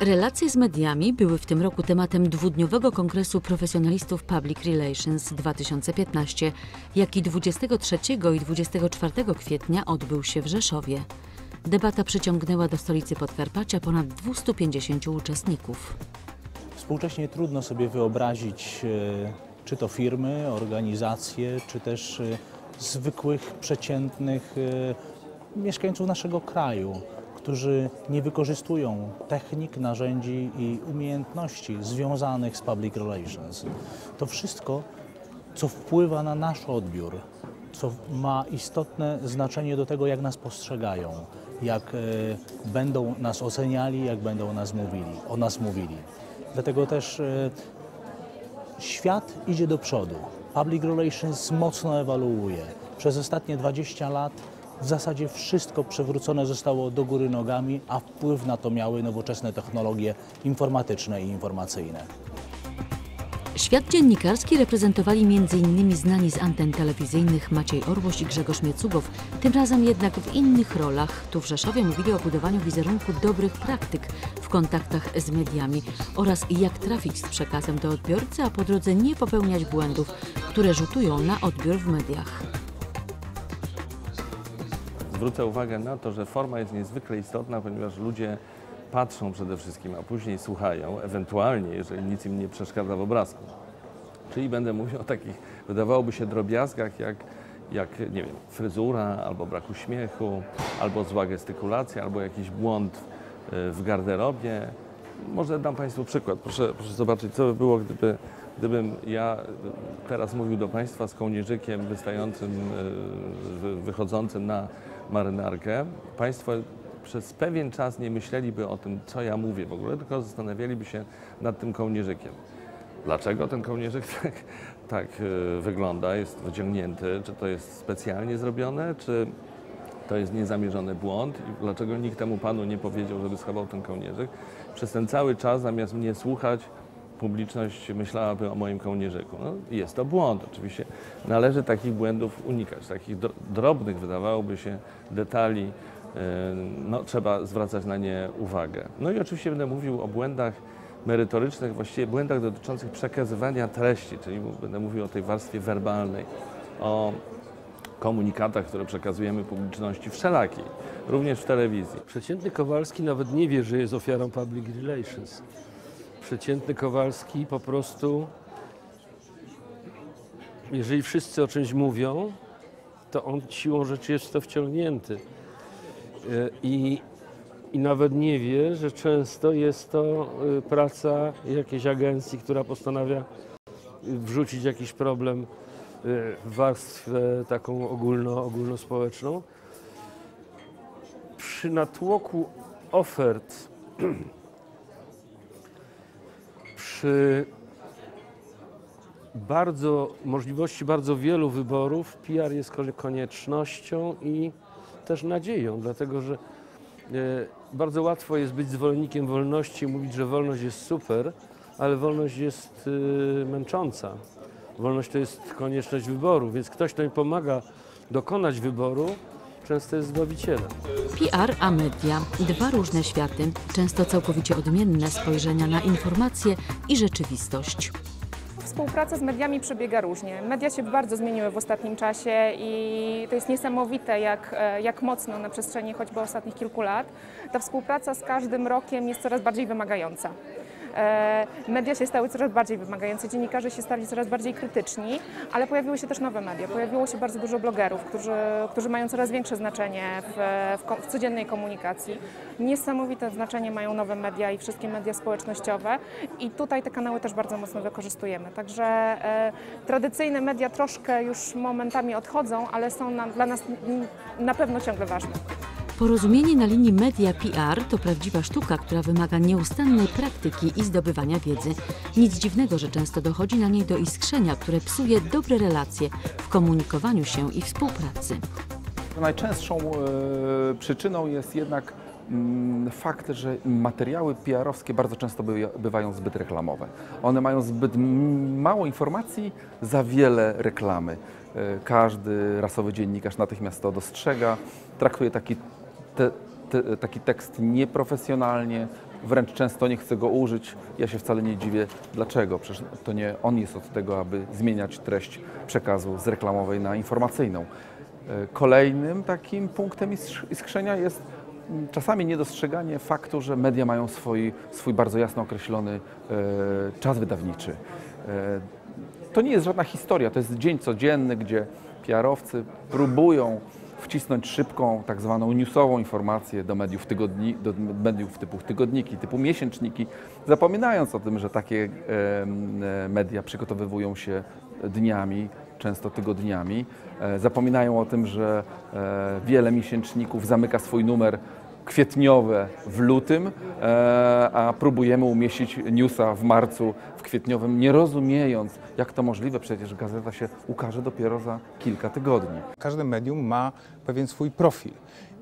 Relacje z mediami były w tym roku tematem dwudniowego kongresu profesjonalistów Public Relations 2015, jaki 23 i 24 kwietnia odbył się w Rzeszowie. Debata przyciągnęła do stolicy Podkarpacia ponad 250 uczestników. Współcześnie trudno sobie wyobrazić, e, czy to firmy, organizacje, czy też e, zwykłych, przeciętnych e, mieszkańców naszego kraju, którzy nie wykorzystują technik, narzędzi i umiejętności związanych z public relations. To wszystko, co wpływa na nasz odbiór, co ma istotne znaczenie do tego, jak nas postrzegają, jak e, będą nas oceniali, jak będą nas mówili, o nas mówili. Dlatego też e, świat idzie do przodu. Public relations mocno ewoluuje. Przez ostatnie 20 lat w zasadzie wszystko przewrócone zostało do góry nogami, a wpływ na to miały nowoczesne technologie informatyczne i informacyjne. Świat dziennikarski reprezentowali m.in. znani z anten telewizyjnych Maciej Orłoś i Grzegorz Miecugow, tym razem jednak w innych rolach. Tu w Rzeszowie mówili o budowaniu wizerunku dobrych praktyk w kontaktach z mediami oraz jak trafić z przekazem do odbiorcy, a po drodze nie popełniać błędów, które rzutują na odbiór w mediach. Zwrócę uwagę na to, że forma jest niezwykle istotna, ponieważ ludzie patrzą przede wszystkim, a później słuchają, ewentualnie, jeżeli nic im nie przeszkadza w obrazku. Czyli będę mówił o takich, wydawałoby się, drobiazgach, jak, jak nie wiem, fryzura, albo brak uśmiechu, albo zła gestykulacja, albo jakiś błąd y, w garderobie. Może dam Państwu przykład. Proszę, proszę zobaczyć, co by było, gdyby, gdybym ja teraz mówił do Państwa z kołnierzykiem wystającym, wy- wychodzącym na marynarkę. Państwo przez pewien czas nie myśleliby o tym, co ja mówię w ogóle, tylko zastanawialiby się nad tym kołnierzykiem. Dlaczego ten kołnierzyk tak, tak y, wygląda, jest wyciągnięty? Czy to jest specjalnie zrobione, czy to jest niezamierzony błąd? I dlaczego nikt temu panu nie powiedział, żeby schował ten kołnierzyk? Przez ten cały czas, zamiast mnie słuchać, publiczność myślałaby o moim kołnierzyku. No, jest to błąd. Oczywiście należy takich błędów unikać. Takich dro- drobnych, wydawałoby się, detali yy, no, trzeba zwracać na nie uwagę. No i oczywiście będę mówił o błędach merytorycznych, właściwie błędach dotyczących przekazywania treści, czyli będę mówił o tej warstwie werbalnej, o komunikatach, które przekazujemy publiczności wszelakiej, również w telewizji. Przeciętny Kowalski nawet nie wie, że jest ofiarą public relations. Przeciętny Kowalski po prostu, jeżeli wszyscy o czymś mówią, to on siłą rzeczy jest w to wciągnięty. E, I, I nawet nie wie, że często jest to e, praca jakiejś agencji, która postanawia wrzucić jakiś problem e, w warstwę taką ogólno, ogólnospołeczną przy natłoku ofert, przy bardzo, możliwości bardzo wielu wyborów, PR jest ko- koniecznością i też nadzieją, dlatego że e, bardzo łatwo jest być zwolennikiem wolności i mówić, że wolność jest super, ale wolność jest e, męcząca. Wolność to jest konieczność wyboru, więc ktoś, kto mi pomaga dokonać wyboru, często jest zbawicielem. PR a media dwa różne światy, często całkowicie odmienne spojrzenia na informacje i rzeczywistość. Współpraca z mediami przebiega różnie. Media się bardzo zmieniły w ostatnim czasie i to jest niesamowite, jak, e, jak mocno na przestrzeni choćby ostatnich kilku lat. Ta współpraca z każdym rokiem jest coraz bardziej wymagająca. E, Media się stały coraz bardziej wymagające, dziennikarze się stali coraz bardziej krytyczni, ale pojawiły się też nowe media. Pojawiło się bardzo dużo blogerów, którzy, którzy mają coraz większe znaczenie w, w, w codziennej komunikacji. Niesamowite znaczenie mają nowe media i wszystkie media społecznościowe i tutaj te kanały też bardzo mocno wykorzystujemy. Także e, tradycyjne media troszkę już momentami odchodzą, ale są nam, dla nas na pewno ciągle ważne. Porozumienie na linii media-PR to prawdziwa sztuka, która wymaga nieustannej praktyki i zdobywania wiedzy. Nic dziwnego, że często dochodzi na niej do iskrzenia, które psuje dobre relacje w komunikowaniu się i współpracy. Najczęstszą e, przyczyną jest jednak mm, fakt, że materiały PR-owskie bardzo często by, bywają zbyt reklamowe. One mają zbyt mało informacji za wiele reklamy. E, Każdy rasowy dziennikarz natychmiast to dostrzega, traktuje taki te, te, taki tekst nieprofesjonalnie, wręcz często nie chcę go użyć. Ja się wcale nie dziwię, dlaczego. Przecież to nie on jest od tego, aby zmieniać treść przekazu z reklamowej na informacyjną. E, Kolejnym takim punktem isk- iskrzenia jest mm, czasami niedostrzeganie faktu, że media mają swój, swój bardzo jasno określony e, czas wydawniczy. E, to nie jest żadna historia, to jest dzień codzienny, gdzie PR-owcy próbują wcisnąć szybką, tak zwaną newsową informację do mediów, tygodni, do mediów typu tygodniki, typu miesięczniki, zapominając o tym, że takie e, media przygotowywują się dniami, często tygodniami. E, Zapominają o tym, że e, wiele miesięczników zamyka swój numer kwietniowe w lutym, e, a próbujemy umieścić newsa w marcu w kwietniowym, nie rozumiejąc, jak to możliwe, przecież gazeta się ukaże dopiero za kilka tygodni. Każde medium ma pewien swój profil.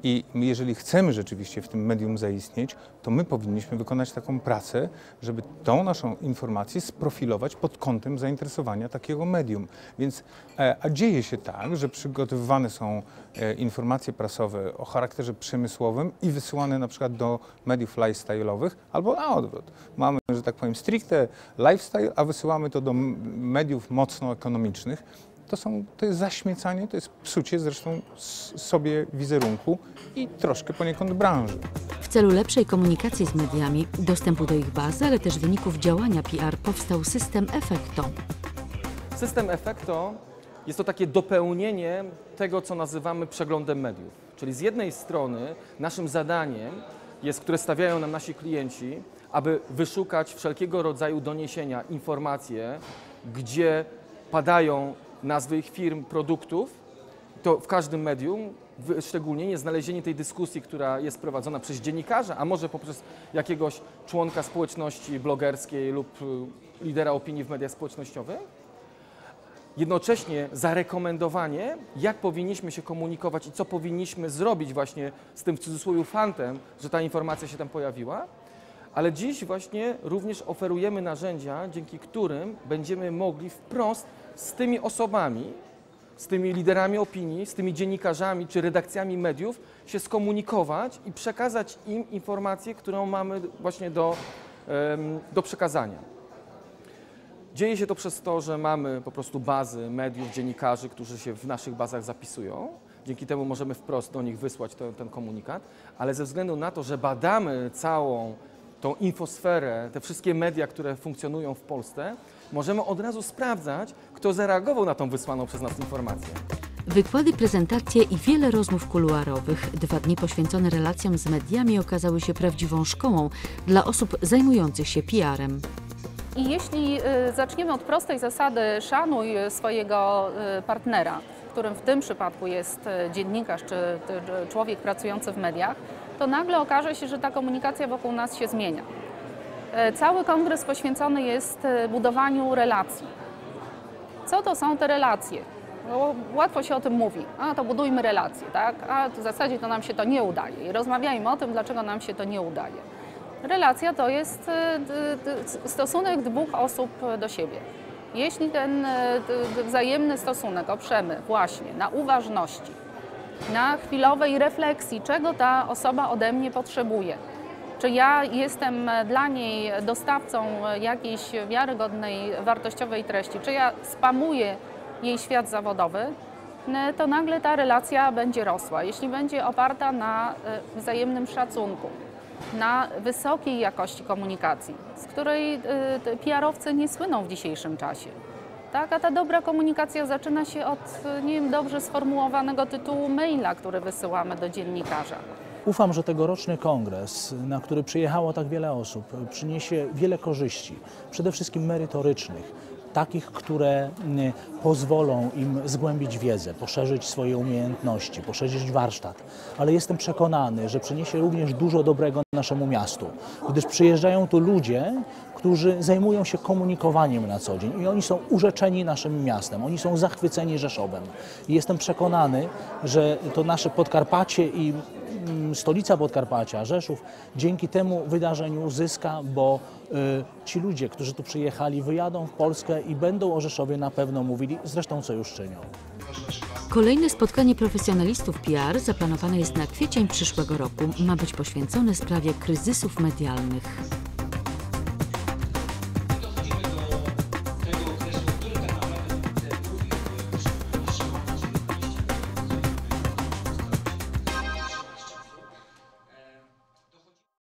I jeżeli chcemy rzeczywiście w tym medium zaistnieć, to my powinniśmy wykonać taką pracę, żeby tą naszą informację sprofilować pod kątem zainteresowania takiego medium. Więc, e, a dzieje się tak, że przygotowywane są e, informacje prasowe o charakterze przemysłowym i wysyłane na przykład do mediów lifestyle'owych, albo na odwrót. Mamy, że tak powiem, stricte lifestyle, a wysyłamy to do mediów mocno ekonomicznych to, są, to jest zaśmiecanie, to jest psucie zresztą sobie wizerunku i troszkę poniekąd branży. W celu lepszej komunikacji z mediami, dostępu do ich bazy, ale też wyników działania PR powstał system Effecto. System Effecto jest to takie dopełnienie tego, co nazywamy przeglądem mediów. Czyli z jednej strony naszym zadaniem jest, które stawiają nam nasi klienci, aby wyszukać wszelkiego rodzaju doniesienia, informacje, gdzie padają nazwy ich firm, produktów, to w każdym medium, szczególnie znalezienie tej dyskusji, która jest prowadzona przez dziennikarza, a może poprzez jakiegoś członka społeczności blogerskiej lub y, lidera opinii w mediach społecznościowych, jednocześnie zarekomendowanie, jak powinniśmy się komunikować i co powinniśmy zrobić właśnie z tym w cudzysłowie fantem, że ta informacja się tam pojawiła. Ale dziś właśnie również oferujemy narzędzia, dzięki którym będziemy mogli wprost z tymi osobami, z tymi liderami opinii, z tymi dziennikarzami czy redakcjami mediów się skomunikować i przekazać im informację, którą mamy właśnie do, do przekazania. Dzieje się to przez to, że mamy po prostu bazy mediów, dziennikarzy, którzy się w naszych bazach zapisują. Dzięki temu możemy wprost do nich wysłać ten, ten komunikat, ale ze względu na to, że badamy całą tą infosferę, te wszystkie media, które funkcjonują w Polsce, możemy od razu sprawdzać, kto zareagował na tą wysłaną przez nas informację. Wykłady, prezentacje i wiele rozmów kuluarowych, dwa dni poświęcone relacjom z mediami okazały się prawdziwą szkołą dla osób zajmujących się PR-em. I jeśli y, zaczniemy od prostej zasady szanuj swojego y, partnera, którym w tym przypadku jest y, dziennikarz czy y, człowiek pracujący w mediach, to nagle okaże się, że ta komunikacja wokół nas się zmienia. Y, Cały kongres poświęcony jest y, budowaniu relacji. Co to są te relacje? No, łatwo się o tym mówi. A to budujmy relacje, tak? A w zasadzie to nam się to nie udaje. I rozmawiajmy o tym, dlaczego nam się to nie udaje. Relacja to jest e, stosunek dwóch osób do siebie. Jeśli ten e, wzajemny stosunek oprzemy właśnie na uważności, na chwilowej refleksji, czego ta osoba ode mnie potrzebuje, czy ja jestem e, dla niej dostawcą e, jakiejś wiarygodnej, wartościowej treści, czy ja spamuję jej świat zawodowy, n- to nagle ta relacja będzie rosła. Jeśli będzie oparta na e, wzajemnym szacunku, na wysokiej jakości komunikacji, z której te PR-owcy nie słyną w dzisiejszym czasie. Tak, a ta dobra komunikacja zaczyna się od nie wiem, dobrze sformułowanego tytułu maila, który wysyłamy do dziennikarza. Ufam, że tegoroczny kongres, na który przyjechało tak wiele osób, przyniesie wiele korzyści, przede wszystkim merytorycznych, takich, które mm, pozwolą im zgłębić wiedzę, poszerzyć swoje umiejętności, poszerzyć warsztat. Ale jestem przekonany, że przyniesie również dużo dobrego naszemu miastu, gdyż przyjeżdżają tu ludzie, którzy zajmują się komunikowaniem na co dzień i oni są urzeczeni naszym miastem, oni są zachwyceni Rzeszowem. I jestem przekonany, że to nasze Podkarpacie i mm, stolica Podkarpacia, Rzeszów, dzięki temu wydarzeniu zyska, bo y, ci ludzie, którzy tu przyjechali, wyjadą w Polskę i będą o Rzeszowie na pewno mówili, zresztą co już czynią. Kolejne spotkanie profesjonalistów PR zaplanowane jest na kwiecień przyszłego roku. Ma być poświęcone sprawie kryzysów medialnych.